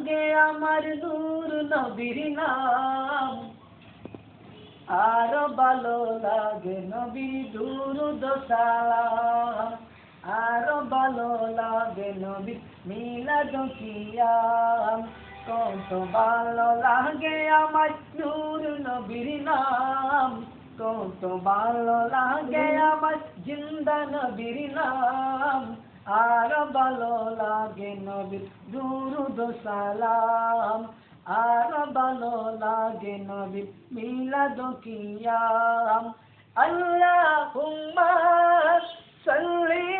লাগে আমার নূর নবীর নাম। আরও ভালো লাগে নবীর দুরুদ সালাম। আরও ভালো লাগে নবীর মিলাদ কিয়াম। কত ভালো লাগে আমার নূর নবীর নাম। কত ভালো লাগে আমার জিন্দা নবীর নাম। আর ভালো লাগে নবীর দুরুদ সালাম। আর ভালো লাগে নবীর মিলাদ কিয়াম। আল্লাহুম্মা সাল্লি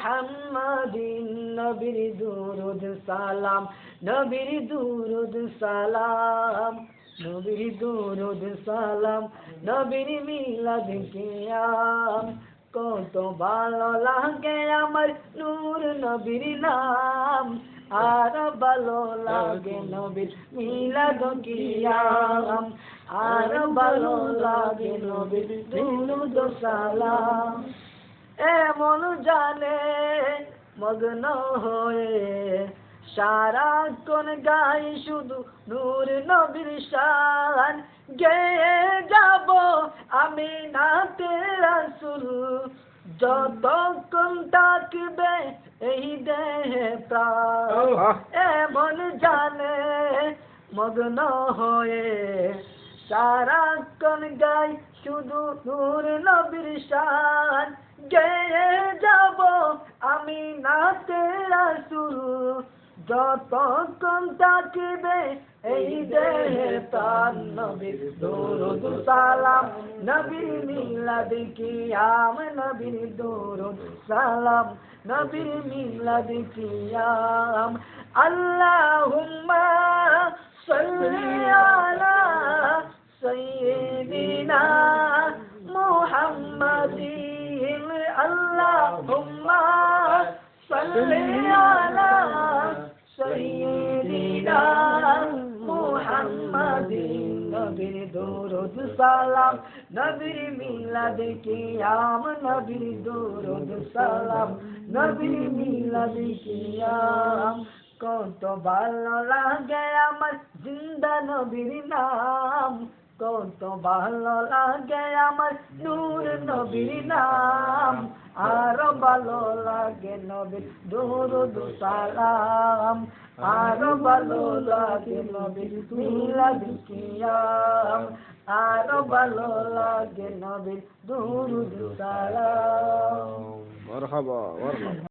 মুহাম্মাদিন নবীর দুরুদ সালাম, নবীর দুরুদ সালাম, নবীর দুরুদ সালাম, নবীর মিলাদ কিয়াম। কত ভালো লাগে আমার নূর নবীর নাম, আর ভালো লাগে নবীর মিলাদ কিয়াম। আর ভালো লাগে নবীর দুরুদ সালাম। মগ্ন হয়ে সারাক্ষণ গাই শুধু নূর নবীর শান। গেয়ে যাব আমি নাতে রাসুল। যতক্ষণ থাকবে এই দেহে প্রাণ। এমন জানে মগ্ন হয়ে সারাক্ষণ গাই শুধু নূর নবীর শান। যাব আমি নাতে রাসুল যতক্ষণ থাকিবে এই দেহে প্রাণ নবীর দরুদ, সালাম নবীর মিলাদ কিয়াম, নবীর দরুদ, সালাম নবীর মিলাদ কিয়াম। আল্লাহুম্মা সাল্লি আলা সাইয়্যিদিনা মুহাম্মাদিন। আল্লাহুম্মা সাল্লি আলা সাইয়্যিদিনা মুহাম্মাদিন নবীর দরুদ সালাম নবীর মিলাদ কিয়াম নবীর দরুদ সালাম নবীর মিলাদ কিয়াম কত ভালো লাগে আমার জিন্দা নবীর নাম কত ভালো লাগে আমার নূর নবীর নাম ভালো লাগে নবে দুরুদ সালাম আরও ভালো লাগে নবীর মিলাদ কিয়াম। আরও ভালো লাগে নবীর দুরুদ সালাম মারহাবা মারহাবা।